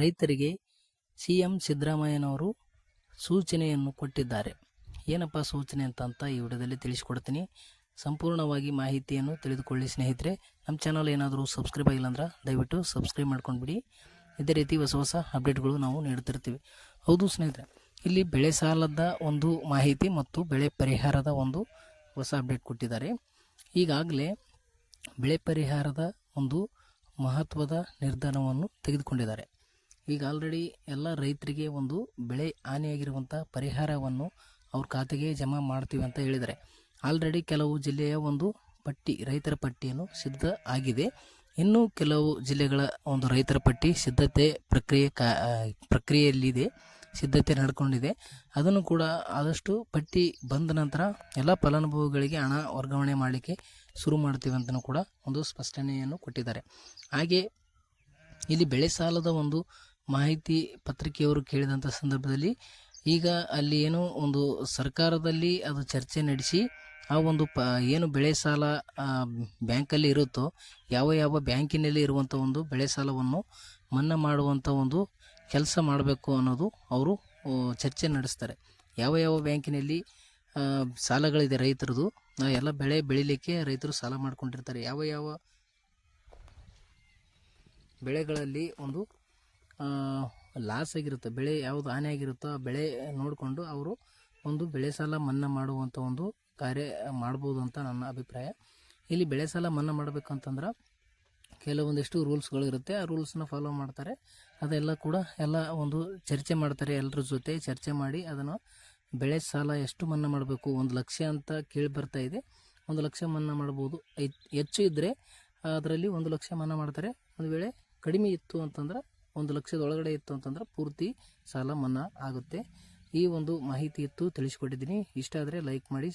ರೈತರಿಗೆ C M ಸಿದ್ದರಾಮಯ್ಯನವರು ಸೂಚನೆಯನ್ನು ಕೊಟ್ಟಿದ್ದಾರೆ. ಏನಪ್ಪ ಸೂಚನೆ ಅಂತ ಈ ವಿಡಿಯೋದಲ್ಲಿ ತಿಳಿಸ್ಕೊಡ್ತೀನಿ. ಸಂಪೂರ್ಣವಾಗಿ ಮಾಹಿತಿಯನ್ನು ತಿಳಿದುಕೊಳ್ಳಿ ಸ್ನೇಹಿತರೆ. ನಮ್ಮ ಚಾನಲ್ ಏನಾದರೂ ಸಬ್ಸ್ಕ್ರೈಬ್ ಆಗಿಲ್ಲ ಅಂದ್ರೆ ದಯವಿಟ್ಟು ಸಬ್ಸ್ಕ್ರೈಬ್ ಮಾಡ್ಕೊಂಡ್ಬಿಡಿ. ಇದೇ ರೀತಿ ಹೊಸ ಹೊಸ ಅಪ್ಡೇಟ್ಗಳು ನಾವು ನೀಡುತ್ತಿರ್ತೀವಿ. ಹೌದು ಸ್ನೇಹಿತರೆ, ಇಲ್ಲಿ ಬೆಳೆ ಸಾಲದ ಒಂದು ಮಾಹಿತಿ ಮತ್ತು ಬೆಳೆ ಪರಿಹಾರದ ಒಂದು ಹೊಸ ಅಪ್ಡೇಟ್ ಕೊಟ್ಟಿದ್ದಾರೆ. ಈಗಾಗಲೇ ಬೆಳೆ ಪರಿಹಾರದ ಒಂದು ಮಹತ್ವದ ನಿರ್ಧಾರವನ್ನು ತೆಗೆದುಕೊಂಡಿದ್ದಾರೆ. ಈಗ ಆಲ್ರೆಡಿ ಎಲ್ಲ ರೈತರಿಗೆ ಒಂದು ಬೆಳೆ ಹಾನಿಯಾಗಿರುವಂಥ ಪರಿಹಾರವನ್ನು ಅವ್ರ ಖಾತೆಗೆ ಜಮಾ ಮಾಡ್ತೀವಿ ಅಂತ ಹೇಳಿದರೆ. ಆಲ್ರೆಡಿ ಕೆಲವು ಜಿಲ್ಲೆಯ ಒಂದು ಪಟ್ಟಿ, ರೈತರ ಪಟ್ಟಿಯನ್ನು ಸಿದ್ಧ ಆಗಿದೆ. ಇನ್ನೂ ಕೆಲವು ಜಿಲ್ಲೆಗಳ ಒಂದು ರೈತರ ಪಟ್ಟಿ ಸಿದ್ಧತೆ ಪ್ರಕ್ರಿಯೆ ಕಾ ಪ್ರಕ್ರಿಯೆಯಲ್ಲಿದೆ, ಸಿದ್ಧತೆ ನಡ್ಕೊಂಡಿದೆ. ಅದನ್ನು ಕೂಡ ಆದಷ್ಟು ಪಟ್ಟಿ ಬಂದ ನಂತರ ಎಲ್ಲ ಫಲಾನುಭವಿಗಳಿಗೆ ಹಣ ವರ್ಗಾವಣೆ ಮಾಡಲಿಕ್ಕೆ ಶುರು ಮಾಡ್ತೀವಿ ಅಂತಲೂ ಕೂಡ ಒಂದು ಸ್ಪಷ್ಟನೆಯನ್ನು ಕೊಟ್ಟಿದ್ದಾರೆ. ಹಾಗೆ ಇಲ್ಲಿ ಬೆಳೆ ಸಾಲದ ಒಂದು ಮಾಹಿತಿ ಪತ್ರಿಕೆಯವರು ಕೇಳಿದಂಥ ಸಂದರ್ಭದಲ್ಲಿ ಈಗ ಅಲ್ಲಿ ಏನು ಒಂದು ಸರ್ಕಾರದಲ್ಲಿ ಅದು ಚರ್ಚೆ ನಡೆಸಿ, ಆ ಒಂದು ಪ, ಏನು ಬೆಳೆ ಸಾಲ ಬ್ಯಾಂಕಲ್ಲಿ ಇರುತ್ತೋ, ಯಾವ ಯಾವ ಬ್ಯಾಂಕಿನಲ್ಲಿ ಇರುವಂಥ ಒಂದು ಬೆಳೆ ಸಾಲವನ್ನು ಮನ್ನಾ ಮಾಡುವಂಥ ಒಂದು ಕೆಲಸ ಮಾಡಬೇಕು ಅನ್ನೋದು ಅವರು ಚರ್ಚೆ ನಡೆಸ್ತಾರೆ. ಯಾವ ಯಾವ ಬ್ಯಾಂಕಿನಲ್ಲಿ ಸಾಲಗಳಿದೆ ರೈತರದು ಎಲ್ಲ ಬೆಳೆ ಬೆಳಿಲಿಕ್ಕೆ ರೈತರು ಸಾಲ ಮಾಡಿಕೊಂಡಿರ್ತಾರೆ. ಯಾವ ಯಾವ ಬೆಳೆಗಳಲ್ಲಿ ಒಂದು ಲಾಸ್ ಆಗಿರುತ್ತೆ, ಬೆಳೆ ಯಾವುದು ಹಾನಿ ಆಗಿರುತ್ತೋ ಆ ಬೆಳೆ ನೋಡಿಕೊಂಡು ಅವರು ಒಂದು ಬೆಳೆ ಸಾಲ ಮನ್ನಾ ಮಾಡುವಂಥ ಒಂದು ಕಾರ್ಯ ಮಾಡ್ಬೋದು ಅಂತ ನನ್ನ ಅಭಿಪ್ರಾಯ. ಇಲ್ಲಿ ಬೆಳೆ ಸಾಲ ಮನ್ನಾ ಮಾಡಬೇಕಂತಂದ್ರೆ ಕೆಲವೊಂದಿಷ್ಟು ರೂಲ್ಸ್ಗಳಿರುತ್ತೆ ಆ ರೂಲ್ಸ್ನ ಫಾಲೋ ಮಾಡ್ತಾರೆ. ಅದೆಲ್ಲ ಕೂಡ ಎಲ್ಲ ಒಂದು ಚರ್ಚೆ ಮಾಡ್ತಾರೆ ಎಲ್ಲರ ಜೊತೆ, ಚರ್ಚೆ ಮಾಡಿ ಅದನ್ನು ಬೆಳೆ ಸಾಲ ಎಷ್ಟು ಮನ್ನಾ ಮಾಡಬೇಕು, ಒಂದು ಲಕ್ಷ ಅಂತ ಕೇಳಿ ಬರ್ತಾ ಇದೆ. ಒಂದು ಲಕ್ಷ ಮನ್ನಾ ಮಾಡ್ಬೋದು, ಹೆಚ್ಚು ಇದ್ದರೆ ಅದರಲ್ಲಿ ಒಂದು ಲಕ್ಷ ಮನ್ನಾ ಮಾಡ್ತಾರೆ. ಒಂದು ವೇಳೆ ಕಡಿಮೆ ಇತ್ತು ಅಂತಂದ್ರೆ ಒಂದು ಲಕ್ಷದ ಒಳಗಡೆ ಇತ್ತು ಅಂತಂದ್ರೆ ಪೂರ್ತಿ ಸಾಲ ಮನ್ನಾ ಆಗುತ್ತೆ. ಈ ಒಂದು ಮಾಹಿತಿ ಇತ್ತು, ತಿಳಿಸ್ಕೊಟ್ಟಿದ್ದೀನಿ. ಇಷ್ಟ ಆದರೆ ಲೈಕ್ ಮಾಡಿ